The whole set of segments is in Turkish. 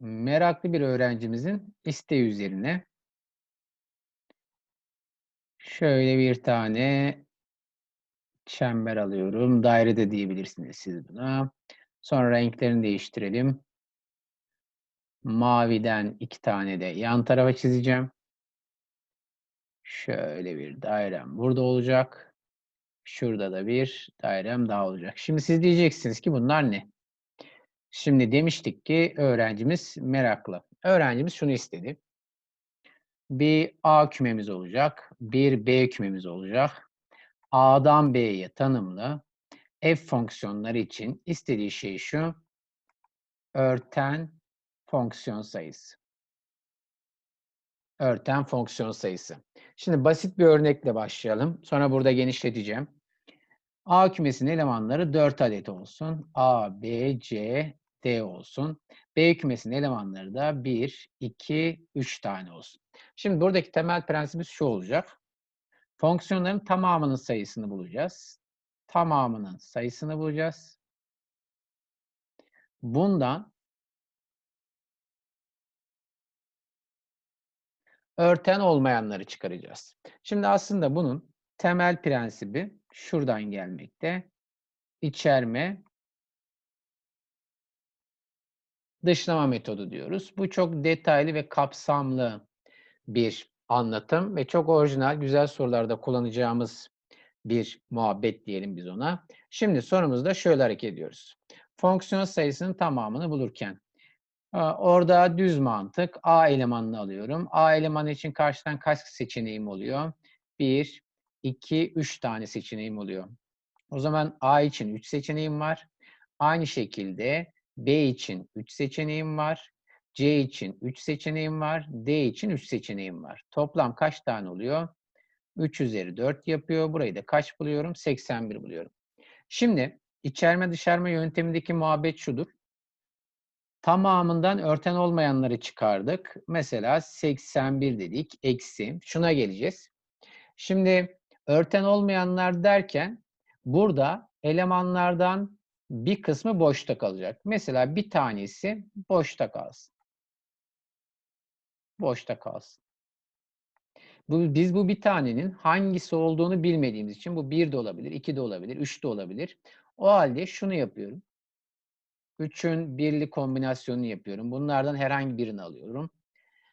Meraklı bir öğrencimizin isteği üzerine şöyle bir tane çember alıyorum. Daire de diyebilirsiniz siz buna. Sonra renklerini değiştirelim. Maviden iki tane de yan tarafa çizeceğim. Şöyle bir dairem burada olacak. Şurada da bir dairem daha olacak. Şimdi siz diyeceksiniz ki bunlar ne? Şimdi demiştik ki öğrencimiz meraklı. Öğrencimiz şunu istedi. Bir A kümemiz olacak, bir B kümemiz olacak. A'dan B'ye tanımlı f fonksiyonları için istediği şey şu. Örten fonksiyon sayısı. Örten fonksiyon sayısı. Şimdi basit bir örnekle başlayalım. Sonra burada genişleteceğim. A kümesinin elemanları 4 adet olsun. A, B, C, D olsun. B kümesinin elemanları da 1, 2, 3 tane olsun. Şimdi buradaki temel prensibimiz şu olacak. Fonksiyonların tamamının sayısını bulacağız. Tamamının sayısını bulacağız. Bundan örten olmayanları çıkaracağız. Şimdi aslında bunun temel prensibi şuradan gelmekte. İçerme dışlama metodu diyoruz. Bu çok detaylı ve kapsamlı bir anlatım ve çok orijinal, güzel sorularda kullanacağımız bir muhabbet diyelim biz ona. Şimdi sorumuzda şöyle hareket ediyoruz. Fonksiyon sayısının tamamını bulurken orada düz mantık A elemanını alıyorum. A elemanı için karşıdan kaç seçeneğim oluyor? 1, 2, 3 tane seçeneğim oluyor. O zaman A için 3 seçeneğim var. Aynı şekilde B için 3 seçeneğim var. C için 3 seçeneğim var. D için 3 seçeneğim var. Toplam kaç tane oluyor? 3 üzeri 4 yapıyor. Burayı da kaç buluyorum? 81 buluyorum. Şimdi içerme dışarma yöntemindeki muhabbet şudur. Tamamından örten olmayanları çıkardık. Mesela 81 dedik. Eksi. Şuna geleceğiz. Şimdi örten olmayanlar derken burada elemanlardan bir kısmı boşta kalacak. Mesela bir tanesi boşta kalsın. Boşta kalsın. Bu, biz bu bir tanenin hangisi olduğunu bilmediğimiz için bu bir de olabilir, iki de olabilir, üç de olabilir. O halde şunu yapıyorum. Üçün birli kombinasyonunu yapıyorum. Bunlardan herhangi birini alıyorum.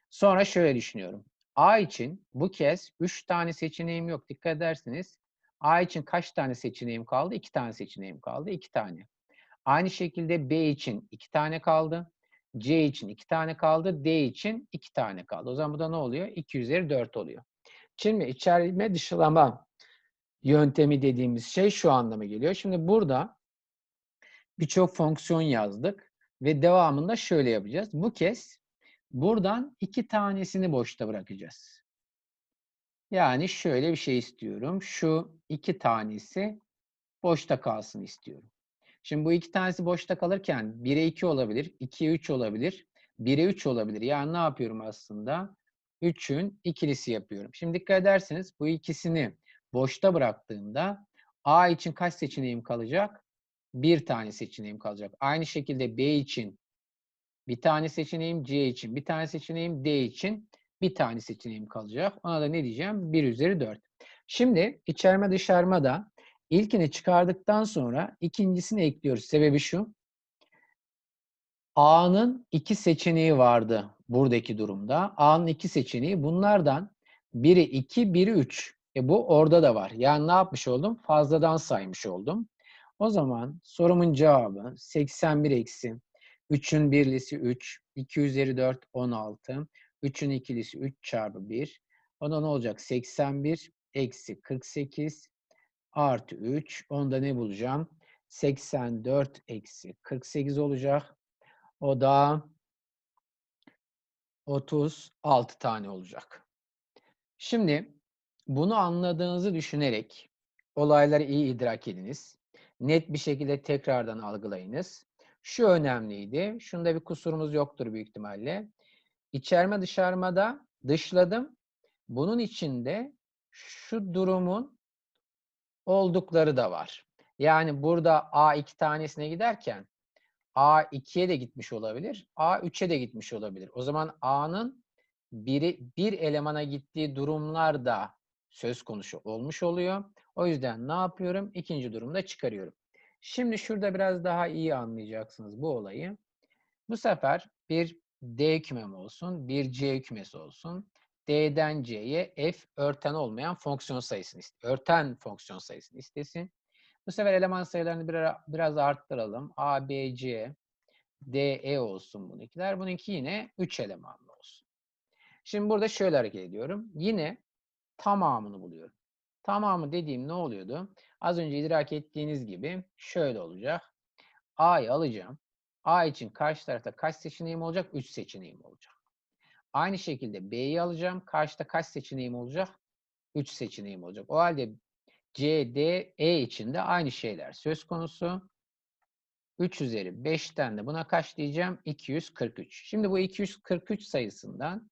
Sonra şöyle düşünüyorum. A için bu kez 3 tane seçeneğim yok. Dikkat ederseniz A için kaç tane seçeneğim kaldı? 2 tane seçeneğim kaldı. 2 tane. Aynı şekilde B için 2 tane kaldı. C için 2 tane kaldı. D için 2 tane kaldı. O zaman bu da ne oluyor? 2 üzeri 4 oluyor. Şimdi içerme dışlama yöntemi dediğimiz şey şu anlama geliyor. Şimdi burada birçok fonksiyon yazdık ve devamında şöyle yapacağız. Bu kez buradan iki tanesini boşta bırakacağız. Yani şöyle bir şey istiyorum. Şu iki tanesi boşta kalsın istiyorum. Şimdi bu iki tanesi boşta kalırken 1'e 2 olabilir, 2'ye 3 olabilir, 1'e 3 olabilir. Yani ne yapıyorum aslında? 3'ün ikilisi yapıyorum. Şimdi dikkat ederseniz bu ikisini boşta bıraktığımda A için kaç seçeneğim kalacak? Bir tane seçeneğim kalacak. Aynı şekilde B için bir tane seçeneğim, C için bir tane seçeneğim, D için bir tane seçeneğim kalacak. Ona da ne diyeceğim? 1 üzeri 4. Şimdi içerme dışarma da İlkini çıkardıktan sonra ikincisini ekliyoruz. Sebebi şu. A'nın iki seçeneği vardı buradaki durumda. A'nın iki seçeneği. Bunlardan biri 2, biri 3. E bu orada da var. Yani ne yapmış oldum? Fazladan saymış oldum. O zaman sorumun cevabı 81 eksi 3'ün birlisi 3, 2 üzeri 4, 16. 3'ün ikilisi 3 çarpı 1. Ona ne olacak? 81 eksi 48 artı 3. Onda ne bulacağım? 84 eksi 48 olacak. O da 36 tane olacak. Şimdi bunu anladığınızı düşünerek olayları iyi idrak ediniz. Net bir şekilde tekrardan algılayınız. Şu önemliydi. Şunda bir kusurumuz yoktur büyük ihtimalle. İçerme dışarmada dışladım. Bunun içinde şu durumun oldukları da var. Yani burada A iki tanesine giderken A 2'ye de gitmiş olabilir. A 3'e de gitmiş olabilir. O zaman A'nın biri, bir elemana gittiği durumlar da söz konusu olmuş oluyor. O yüzden ne yapıyorum? İkinci durumda çıkarıyorum. Şimdi şurada biraz daha iyi anlayacaksınız bu olayı. Bu sefer bir D kümem olsun, bir C kümesi olsun. D'den C'ye f örten olmayan fonksiyon sayısını örten fonksiyon sayısını istesin. Bu sefer eleman sayılarını biraz arttıralım. A, B, C, D, E olsun bununkiler. Bununki yine 3 elemanlı olsun. Şimdi burada şöyle hareket ediyorum. Yine tamamını buluyorum. Tamamı dediğim ne oluyordu? Az önce idrak ettiğiniz gibi şöyle olacak. A'yı alacağım. A için karşı tarafta kaç seçeneğim olacak? 3 seçeneğim olacak. Aynı şekilde B'yi alacağım. Karşıda kaç seçeneğim olacak? 3 seçeneğim olacak. O halde C, D, E için de aynı şeyler söz konusu. 3 üzeri 5'ten de buna kaç diyeceğim? 243. Şimdi bu 243 sayısından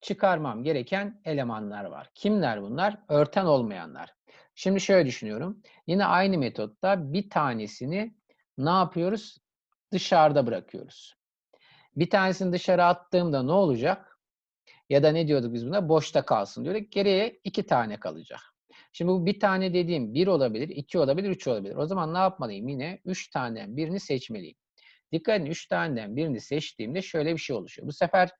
çıkarmam gereken elemanlar var. Kimler bunlar? Örten olmayanlar. Şimdi şöyle düşünüyorum. Yine aynı metotta bir tanesini ne yapıyoruz? Dışarıda bırakıyoruz. Bir tanesini dışarı attığımda ne olacak? Ya da ne diyorduk biz buna? Boşta kalsın diyorduk. Geriye iki tane kalacak. Şimdi bu bir tane dediğim bir olabilir, iki olabilir, üç olabilir. O zaman ne yapmalıyım? Yine üç taneden birini seçmeliyim. Dikkat edin üç taneden birini seçtiğimde şöyle bir şey oluşuyor. Bu sefer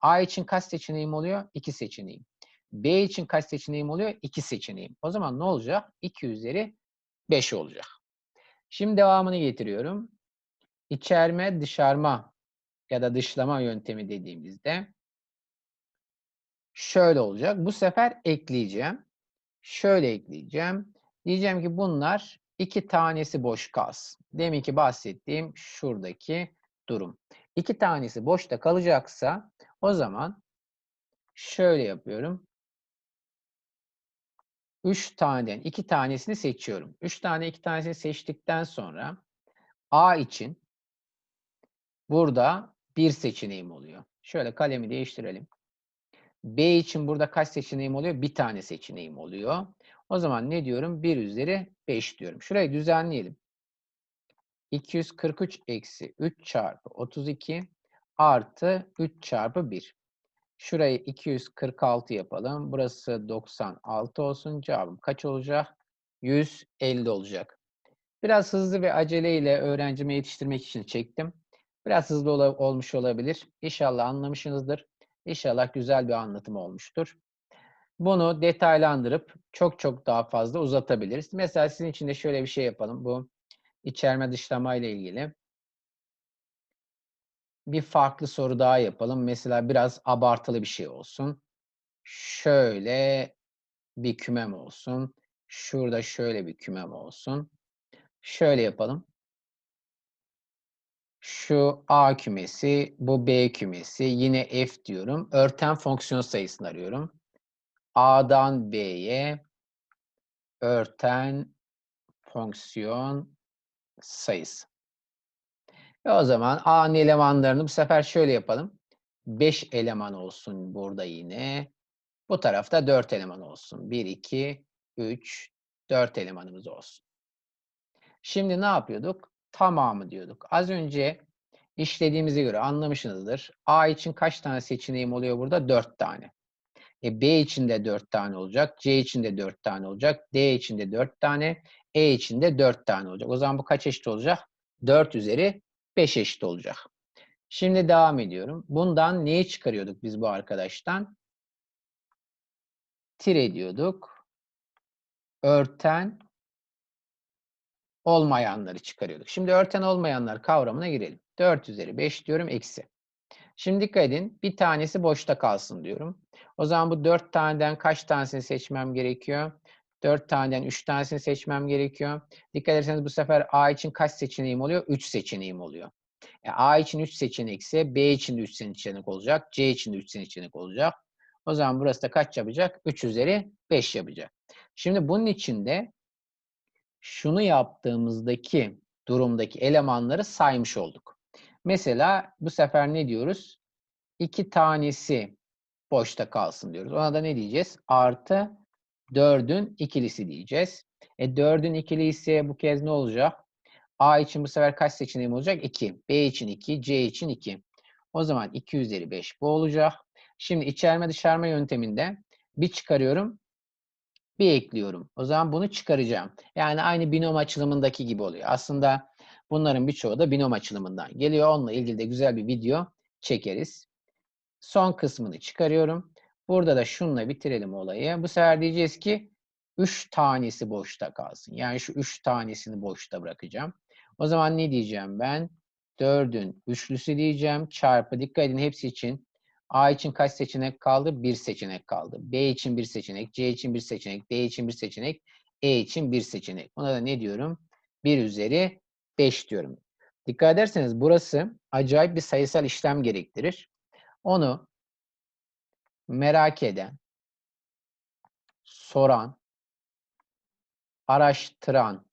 A için kaç seçeneğim oluyor? İki seçeneğim. B için kaç seçeneğim oluyor? İki seçeneğim. O zaman ne olacak? 2 üzeri 5 olacak. Şimdi devamını getiriyorum. İçerme, dışarma ya da dışlama yöntemi dediğimizde şöyle olacak. Bu sefer ekleyeceğim. Şöyle ekleyeceğim. Diyeceğim ki bunlar iki tanesi boş kalsın. Demin ki bahsettiğim şuradaki durum. İki tanesi boşta kalacaksa o zaman şöyle yapıyorum. Üç taneden iki tanesini seçiyorum. Üç tane iki tanesini seçtikten sonra A için burada bir seçeneğim oluyor. Şöyle kalemi değiştirelim. B için burada kaç seçeneğim oluyor? Bir tane seçeneğim oluyor. O zaman ne diyorum? 1 üzeri 5 diyorum. Şurayı düzenleyelim. 243 eksi 3 çarpı 32 artı 3 çarpı 1. Şurayı 246 yapalım. Burası 96 olsun. Cevabım kaç olacak? 150 olacak. Biraz hızlı ve aceleyle öğrencime yetiştirmek için çektim. Biraz hızlı ol olmuş olabilir. İnşallah anlamışsınızdır. İnşallah güzel bir anlatım olmuştur. Bunu detaylandırıp çok çok daha fazla uzatabiliriz. Mesela sizin için de şöyle bir şey yapalım. Bu içerme dışlama ile ilgili. Bir farklı soru daha yapalım. Mesela biraz abartılı bir şey olsun. Şöyle bir kümem olsun. Şurada şöyle bir kümem olsun. Şöyle yapalım. Şu A kümesi, bu B kümesi. Yine F diyorum. Örten fonksiyon sayısını arıyorum. A'dan B'ye örten fonksiyon sayısı. Ve o zaman A'nın elemanlarını bu sefer şöyle yapalım. 5 eleman olsun burada yine. Bu tarafta 4 eleman olsun. 1, 2, 3, 4 elemanımız olsun. Şimdi ne yapıyorduk? Tamamı diyorduk. Az önce işlediğimize göre anlamışsınızdır. A için kaç tane seçeneğim oluyor burada? 4 tane. E, B için de 4 tane olacak. C için de 4 tane olacak. D için de 4 tane. E için de 4 tane olacak. O zaman bu kaç eşit olacak? 4 üzeri 5 eşit olacak. Şimdi devam ediyorum. Bundan neyi çıkarıyorduk biz bu arkadaştan? Tire diyorduk. Örten olmayanları çıkarıyorduk. Şimdi örten olmayanlar kavramına girelim. 4 üzeri 5 diyorum eksi. Şimdi dikkat edin. Bir tanesi boşta kalsın diyorum. O zaman bu 4 taneden kaç tanesini seçmem gerekiyor? 4 taneden 3 tanesini seçmem gerekiyor. Dikkat ederseniz bu sefer A için kaç seçeneğim oluyor? 3 seçeneğim oluyor. E, A için 3 seçenekse B için de 3 seçenek olacak. C için de 3 seçenek olacak. O zaman burası da kaç yapacak? 3 üzeri 5 yapacak. Şimdi bunun içinde şunu yaptığımızdaki durumdaki elemanları saymış olduk. Mesela bu sefer ne diyoruz? İki tanesi boşta kalsın diyoruz. Ona da ne diyeceğiz? Artı 4'ün ikilisi diyeceğiz. E 4'ün ikilisi bu kez ne olacak? A için bu sefer kaç seçeneğim olacak? 2. B için 2, C için 2. O zaman 2 üzeri 5 bu olacak. Şimdi içerme dışarma yönteminde bir çıkarıyorum, bir ekliyorum. O zaman bunu çıkaracağım. Yani aynı binom açılımındaki gibi oluyor. Aslında bunların birçoğu da binom açılımından geliyor. Onunla ilgili de güzel bir video çekeriz. Son kısmını çıkarıyorum. Burada da şunla bitirelim olayı. Bu sefer diyeceğiz ki 3 tanesi boşta kalsın. Yani şu 3 tanesini boşta bırakacağım. O zaman ne diyeceğim ben? 4'ün üçlüsü diyeceğim. Çarpı dikkat edin hepsi için. A için kaç seçenek kaldı? Bir seçenek kaldı. B için bir seçenek, C için bir seçenek, D için bir seçenek, E için bir seçenek. Buna da ne diyorum? 1 üzeri 5 diyorum. Dikkat ederseniz burası acayip bir sayısal işlem gerektirir. Onu merak eden, soran, araştıran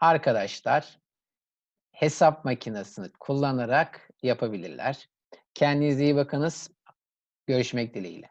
arkadaşlar hesap makinesini kullanarak yapabilirler. Kendinize iyi bakınız. Görüşmek dileğiyle.